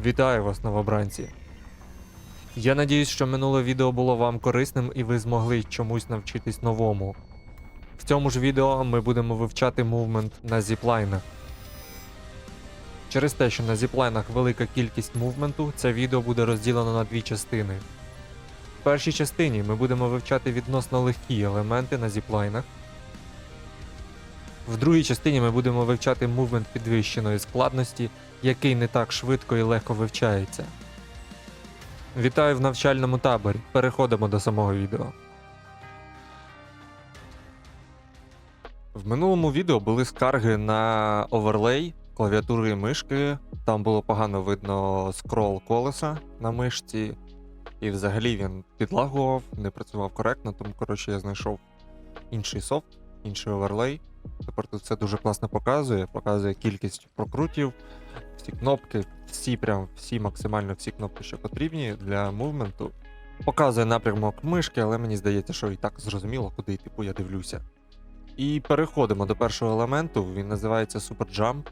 Вітаю вас, новобранці. Я надіюсь, що минуле відео було вам корисним і ви змогли чомусь навчитись новому. В цьому ж відео ми будемо вивчати мувмент на зіплайнах. Через те, що на зіплайнах велика кількість мувменту, це відео буде розділено на дві частини. В першій частині ми будемо вивчати відносно легкі елементи на зіплайнах. В другій частині ми будемо вивчати мувмент підвищеної складності, який не так швидко і легко вивчається. Вітаю в навчальному таборі. Переходимо до самого відео. В минулому відео були скарги на оверлей клавіатури і мишки. Там було погано видно скрол колеса на мишці, і взагалі він підлагував, не працював коректно, тому коротше я знайшов інший софт, інший оверлей. Тепер тут все дуже класно показує, показує кількість прокрутів, всі кнопки, всі прям всі максимально всі кнопки, що потрібні для мувменту. Показує напрямок мишки, але мені здається, що і так зрозуміло, куди типу я дивлюся. І переходимо до першого елементу. Він називається Super Jump.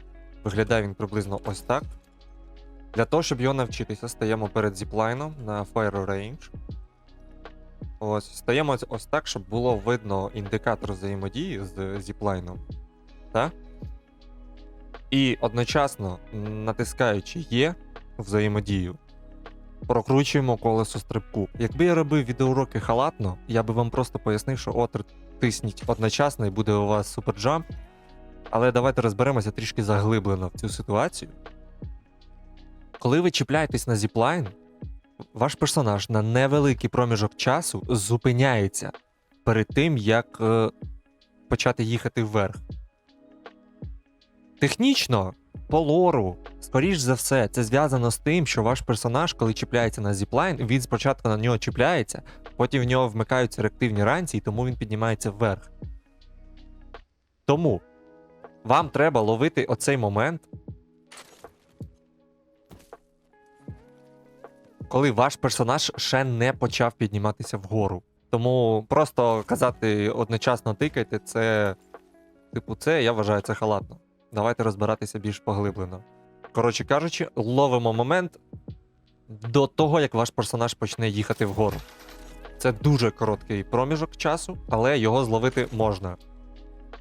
Виглядає він приблизно ось так. Для того, щоб його навчитися, стаємо перед зіплайном на Fire Range. Ось, стаємо ось- так, щоб було видно індикатор взаємодії з зіплайном. Так? І одночасно, натискаючи Є взаємодію, прокручуємо колесо стрибку. Якби я робив відеоуроки халатно, я би вам просто пояснив, що от тисніть одночасно і буде у вас суперджамп. Але давайте розберемося трішки заглиблено в цю ситуацію. Коли ви чіпляєтесь на зіплайн, ваш персонаж на невеликий проміжок часу зупиняється перед тим, як е, почати їхати вверх. Технічно, по лору, скоріш за все, це зв'язано з тим, що ваш персонаж, коли чіпляється на зіплайн, він спочатку на нього чіпляється, потім в нього вмикаються реактивні ранці, і тому він піднімається вверх. Тому вам треба ловити оцей момент, коли ваш персонаж ще не почав підніматися вгору. Тому просто казати одночасно тикайте, це. Типу, це я вважаю це халатно. Давайте розбиратися більш поглиблено. Коротше кажучи, ловимо момент до того, як ваш персонаж почне їхати вгору. Це дуже короткий проміжок часу, але його зловити можна.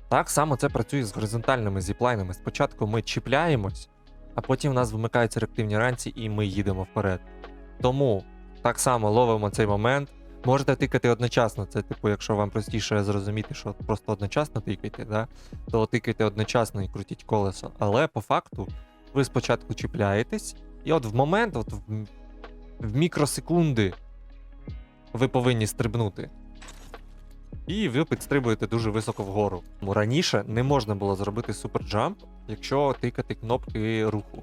Так само це працює з горизонтальними зіплайнами. Спочатку ми чіпляємось, а потім в нас вмикаються реактивні ранці, і ми їдемо вперед. Тому так само ловимо цей момент. Можете тикати одночасно. Це, типу, якщо вам простіше зрозуміти, що просто одночасно тикайте, да? то тикайте одночасно і крутіть колесо. Але по факту ви спочатку чіпляєтесь, і от в момент, от в, в мікросекунди, ви повинні стрибнути. І ви підстрибуєте дуже високо вгору. Раніше не можна було зробити суперджамп, якщо тикати кнопки руху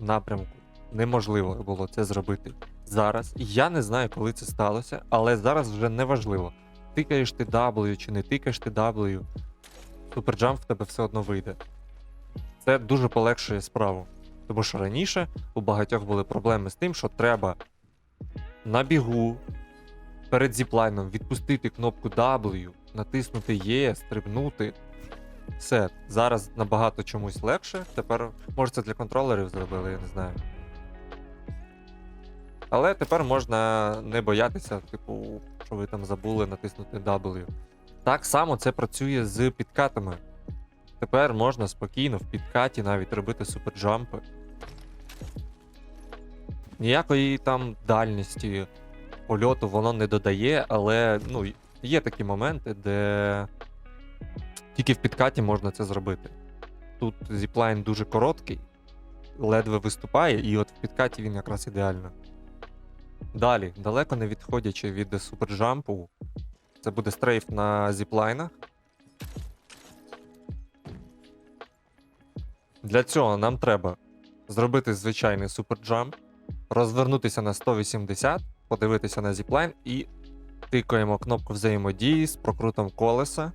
напрямку. Неможливо було це зробити. Зараз я не знаю, коли це сталося, але зараз вже не важливо. Тикаєш ти W чи не тикаєш ти W, суперджамп в тебе все одно вийде. Це дуже полегшує справу. Тому що раніше у багатьох були проблеми з тим, що треба на бігу перед зіплайном відпустити кнопку W, натиснути Є, стрибнути. Все, зараз набагато чомусь легше. Тепер, може, це для контролерів зробили, я не знаю. Але тепер можна не боятися, типу, що ви там забули натиснути W. Так само це працює з підкатами. Тепер можна спокійно в підкаті навіть робити суперджампи. Ніякої там дальності польоту воно не додає, але ну, є такі моменти, де тільки в підкаті можна це зробити. Тут зіплайн дуже короткий, ледве виступає, і от в підкаті він якраз ідеально. Далі, далеко не відходячи від суперджампу, це буде стрейф на зіплайнах. Для цього нам треба зробити звичайний суперджамп, розвернутися на 180, подивитися на зіплайн і тикаємо кнопку взаємодії з прокрутом колеса.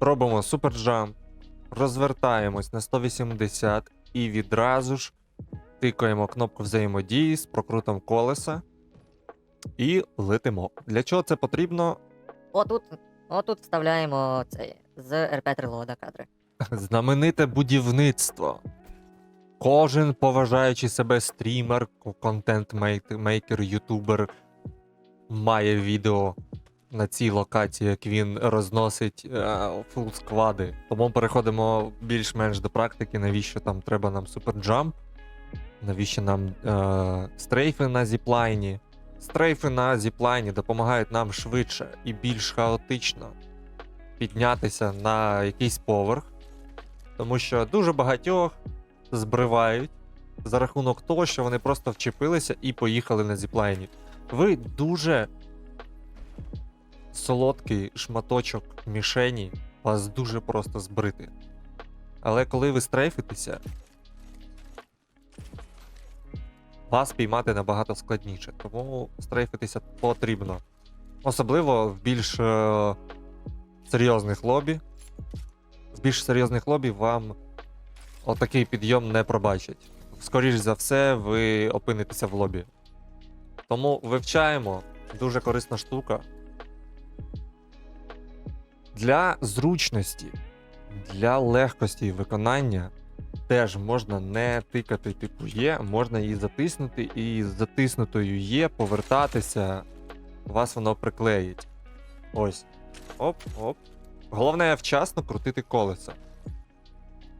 Робимо суперджамп, розвертаємось на 180 і відразу ж тикаємо кнопку взаємодії з прокрутом колеса і летимо. Для чого це потрібно? Отут, отут вставляємо цей з РП трилода кадри. Знамените будівництво. кожен поважаючий себе стрімер, контент-мейкер, ютубер має відео на цій локації, як він розносить фул склади. Тому переходимо більш-менш до практики, навіщо там треба нам суперджамп, навіщо нам е, стрейфи на зіплайні. Стрейфи на зіплайні допомагають нам швидше і більш хаотично піднятися на якийсь поверх, тому що дуже багатьох збривають за рахунок того, що вони просто вчепилися і поїхали на зіплайні. Ви дуже солодкий шматочок мішені, вас дуже просто збрити. Але коли ви стрейфитеся, вас піймати набагато складніше, тому стрейфитися потрібно. Особливо в більш е, серйозних лобі. В більш серйозних лобі вам отакий підйом не пробачать. Скоріш за все, ви опинитеся в лобі. Тому вивчаємо дуже корисна штука. Для зручності, для легкості виконання теж можна не тикати типу є, можна її затиснути, і з затиснутою є повертатися, вас воно приклеїть. Ось. Оп, оп. Головне вчасно крутити колеса.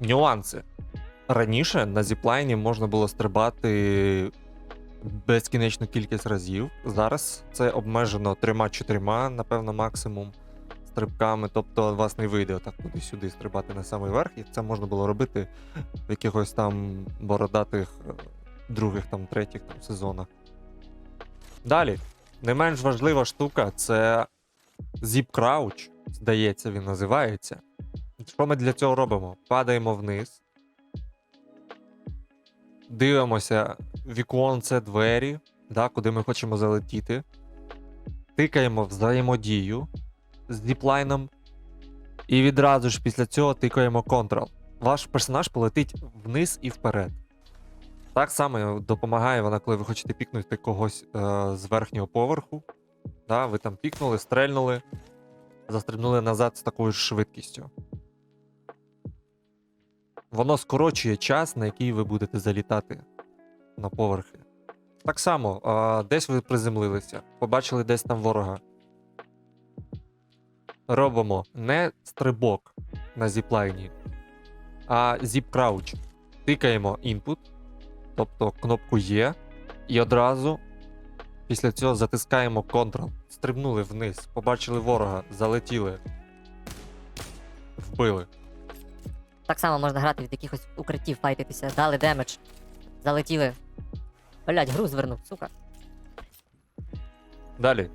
Нюанси. Раніше на зіплайні можна було стрибати безкінечну кількість разів. Зараз це обмежено трьома-чотирма, напевно, максимум стрибками. Тобто вас не вийде отак туди-сюди стрибати на самий верх, і це можна було робити в якихось там бородатих е, других, там, третіх там, сезонах. Далі, не менш важлива штука це Zip Crouch, здається, він називається. Що ми для цього робимо? Падаємо вниз. Дивимося віконце двері, да, куди ми хочемо залетіти. Тикаємо взаємодію з діплайном. І відразу ж після цього тикаємо Ctrl. Ваш персонаж полетить вниз і вперед. Так само допомагає вона, коли ви хочете пікнути когось е, з верхнього поверху. Да, ви там пікнули, стрельнули, застрибнули назад з такою ж швидкістю. Воно скорочує час, на який ви будете залітати на поверхи. Так само, а, десь ви приземлилися, побачили десь там ворога. Робимо не стрибок на зіплайні, а зіп крауч. Тикаємо input, тобто кнопку Є, і одразу після цього затискаємо Ctrl. Стрибнули вниз, побачили ворога, залетіли, вбили. Так само можна грати від якихось укриттів файтитися, дали демедж, залетіли. Блять, гру звернув, сука. Далі.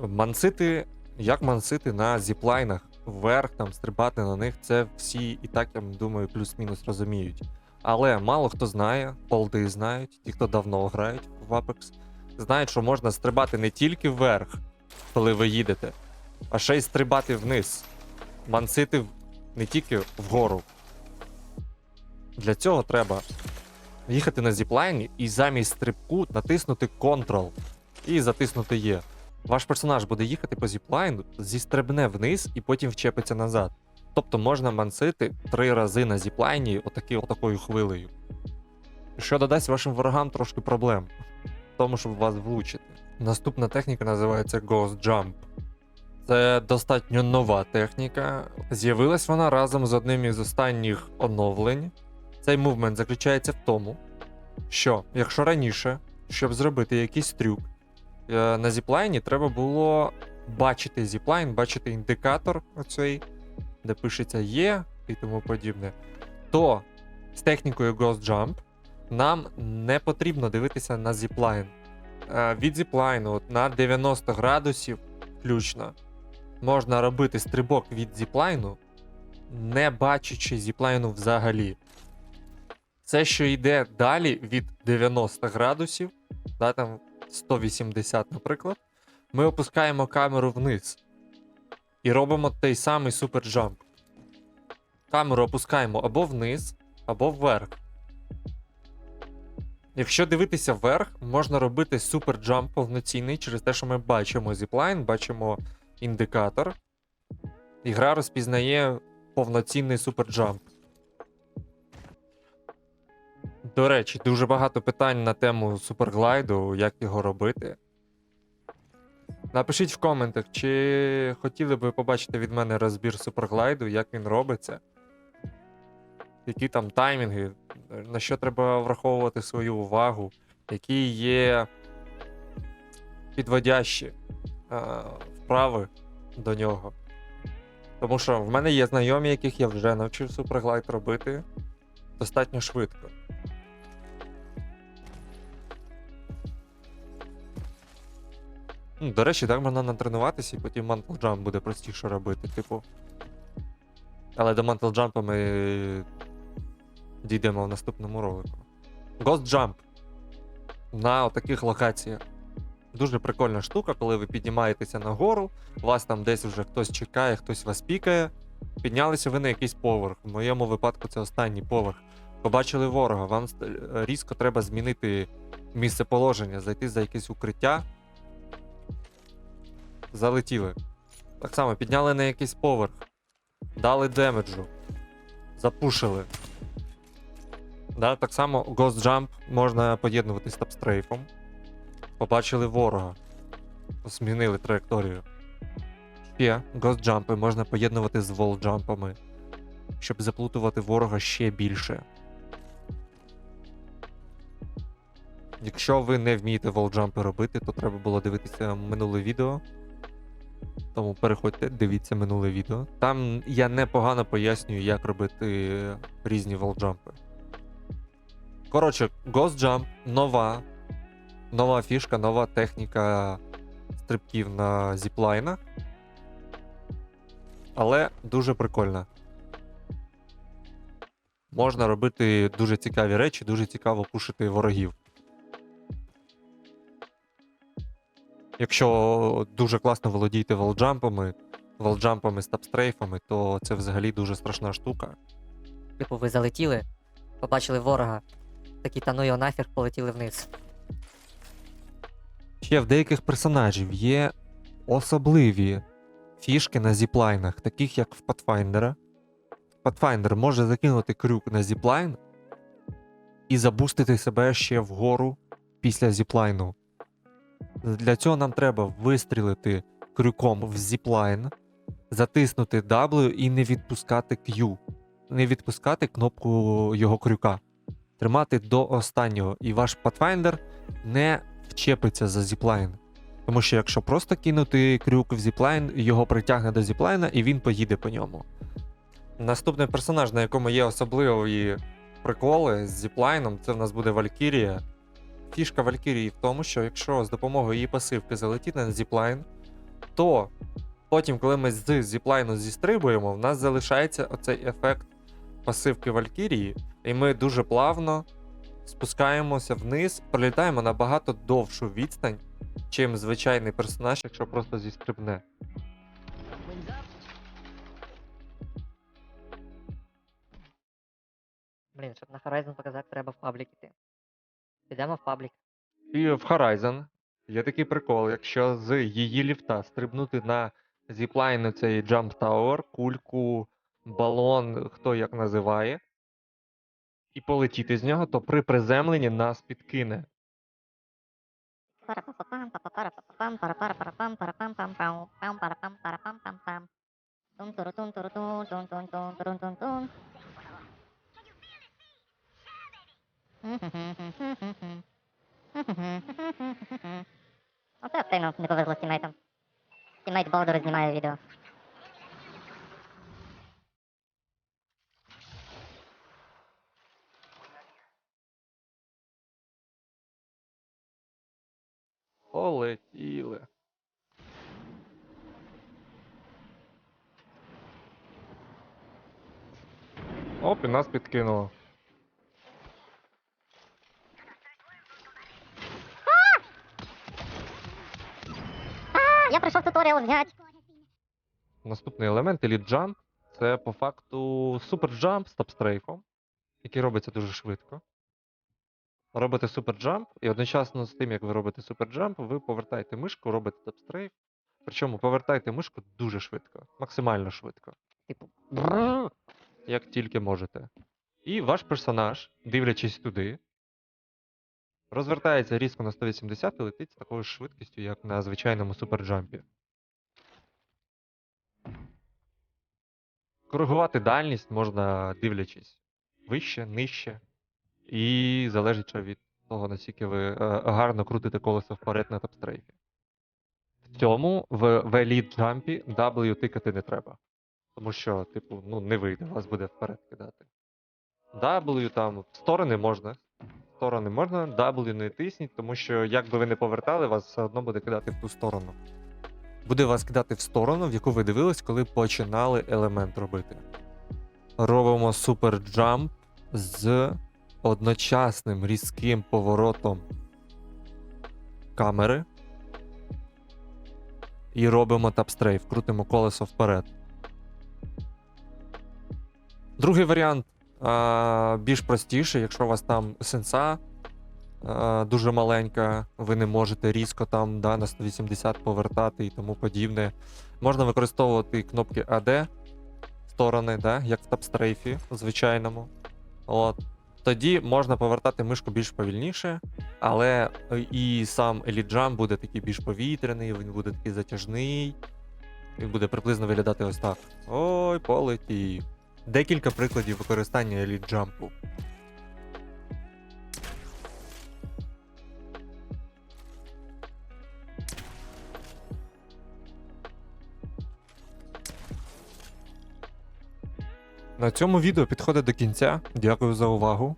Мансити, як мансити на зіплайнах, вверх там стрибати на них, це всі і так, я думаю, плюс-мінус розуміють. Але мало хто знає, полди знають, ті, хто давно грають в Apex, знають, що можна стрибати не тільки вверх, коли ви їдете, а ще й стрибати вниз. Мансити не тільки вгору. Для цього треба їхати на зіплайні і замість стрибку натиснути Ctrl і затиснути Є. Ваш персонаж буде їхати по зіплайну, зістрибне вниз і потім вчепиться назад. Тобто можна мансити три рази на зіплайні отакі, отакою хвилею. Що додасть вашим ворогам трошки проблем в тому, щоб вас влучити. Наступна техніка називається Ghost Jump. Це достатньо нова техніка. З'явилась вона разом з одним із останніх оновлень. Цей мувмент заключається в тому, що якщо раніше, щоб зробити якийсь трюк, на зіплайні треба було бачити зіплайн, бачити індикатор оцей, де пишеться є і тому подібне, то з технікою Ghost Jump нам не потрібно дивитися на зіплайн. Е, Від зіплайну от на 90 градусів включно можна робити стрибок від зіплайну, не бачачи зіплайну взагалі. Все, що йде далі від 90 градусів, да, там 180, наприклад, ми опускаємо камеру вниз і робимо той самий суперджамп. Камеру опускаємо або вниз, або вверх. Якщо дивитися вверх, можна робити суперджамп повноцінний через те, що ми бачимо зіплайн, бачимо індикатор. І гра розпізнає повноцінний суперджамп. До речі, дуже багато питань на тему суперглайду, як його робити. Напишіть в коментах, чи хотіли б ви побачити від мене розбір суперглайду, як він робиться, які там таймінги, на що треба враховувати свою увагу, які є підводящі е, вправи до нього. Тому що в мене є знайомі, яких я вже навчив суперглайд робити достатньо швидко. Ну, До речі, так можна натренуватися, і потім мантл джамп буде простіше робити, типу. Але до мантл джампа ми дійдемо в наступному ролику. Ghost Jump на таких локаціях. Дуже прикольна штука, коли ви піднімаєтеся нагору, вас там десь вже хтось чекає, хтось вас пікає. Піднялися ви на якийсь поверх. В моєму випадку це останній поверх. Побачили ворога, вам різко треба змінити місце положення, зайти за якесь укриття. Залетіли. Так само підняли на якийсь поверх, дали демеджу, запушили. Да, так само Ghost Jump можна поєднувати з тапстрейфом. Побачили ворога. Змінили траєкторію. Ще Ghost Jump можна поєднувати з Jump'ами, щоб заплутувати ворога ще більше. Якщо ви не вмієте волджампи робити, то треба було дивитися минуле відео. Тому переходьте, дивіться минуле відео. Там я непогано пояснюю, як робити різні волджампи. Коротше, Ghost Jump нова. Нова фішка, нова техніка стрибків на зіплайнах. Але дуже прикольна. Можна робити дуже цікаві речі, дуже цікаво пушити ворогів. Якщо дуже класно володієте волджампами, волджампами з тапстрейфами, то це взагалі дуже страшна штука. Типу, ви залетіли, побачили ворога, такі та ну його нафіг полетіли вниз. Ще в деяких персонажів є особливі фішки на зіплайнах, таких як в Pathfinder. Pathfinder може закинути крюк на зіплайн і забустити себе ще вгору після зіплайну. Для цього нам треба вистрілити крюком в зіплайн, затиснути W і не відпускати Q, не відпускати кнопку його крюка. Тримати до останнього, і ваш Pathfinder не вчепиться за зіплайн. Тому що якщо просто кинути крюк в зіплайн, його притягне до зіплайна і він поїде по ньому. Наступний персонаж, на якому є особливі приколи з зіплайном, це в нас буде Валькірія. Фішка Валькірії в тому, що якщо з допомогою її пасивки залетіти на зіплайн, то потім, коли ми з зіплайну зістрибуємо, в нас залишається оцей ефект пасивки Валькірії, і ми дуже плавно спускаємося вниз, пролітаємо набагато довшу відстань, чим звичайний персонаж, якщо просто зістрибне. Блін, щоб на Horizon показати, треба в паблік іти. Підемо в паблік. І в Horizon є такий прикол, якщо з її ліфта стрибнути на зіплайн цей Jump Tower, кульку, балон, хто як називає, і полетіти з нього, то при приземленні нас підкине. Оце сильно не повезло з тімейтом. Тімейт Болдеру знімає відео. Полетіли. Оп, і нас підкинуло. Я прийшов туторіал зняти. Наступний елемент Elite Jump це по факту супер джамп з тапстрейфом, який робиться дуже швидко. Робите супер джамп, і одночасно з тим, як ви робите супер джамп, ви повертаєте мишку, робите тапстрейф. Причому повертаєте мишку дуже швидко, максимально швидко. Типу, Як тільки можете. І ваш персонаж, дивлячись туди, розвертається різко на 180 і летить з такою ж швидкістю, як на звичайному суперджампі. Коригувати дальність можна дивлячись вище, нижче. І залежить від того, наскільки ви е, гарно крутите колесо вперед на топстрейфі. В цьому в, Elite Jump W тикати не треба. Тому що, типу, ну, не вийде, вас буде вперед кидати. W там в сторони можна. Сторони можна, W не тисніть, тому що як би ви не повертали, вас все одно буде кидати в ту сторону. Буде вас кидати в сторону, в яку ви дивились, коли починали елемент робити. Робимо супер джамп з одночасним різким поворотом камери. І робимо тапстрейф, крутимо колесо вперед. Другий варіант більш простіший, якщо у вас там сенса дуже маленька, ви не можете різко там да, на 180 повертати і тому подібне. Можна використовувати кнопки AD сторони, да, як в тапстрейфі звичайному. От. Тоді можна повертати мишку більш повільніше, але е, і сам Elite Jump буде такий більш повітряний, він буде такий затяжний. Він буде приблизно виглядати ось так. Ой, полетів. Декілька прикладів використання Elite Jump. На цьому відео підходить до кінця. Дякую за увагу.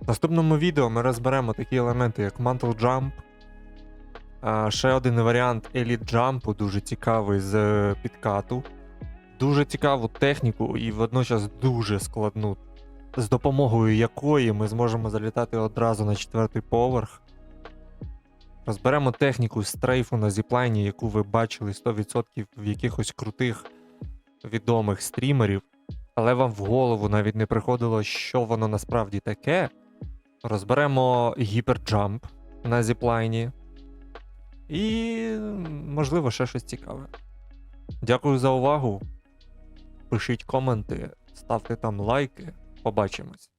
В наступному відео ми розберемо такі елементи, як Mantle Jump. Ще один варіант Elite Jump, дуже цікавий з е, підкату. Дуже цікаву техніку і водночас дуже складну, з допомогою якої ми зможемо залітати одразу на четвертий поверх. Розберемо техніку стрейфу на зіплайні, яку ви бачили 100% в якихось крутих відомих стрімерів але вам в голову навіть не приходило, що воно насправді таке. Розберемо гіперджамп на зіплайні. І, можливо, ще щось цікаве. Дякую за увагу. Пишіть коменти, ставте там лайки. Побачимось.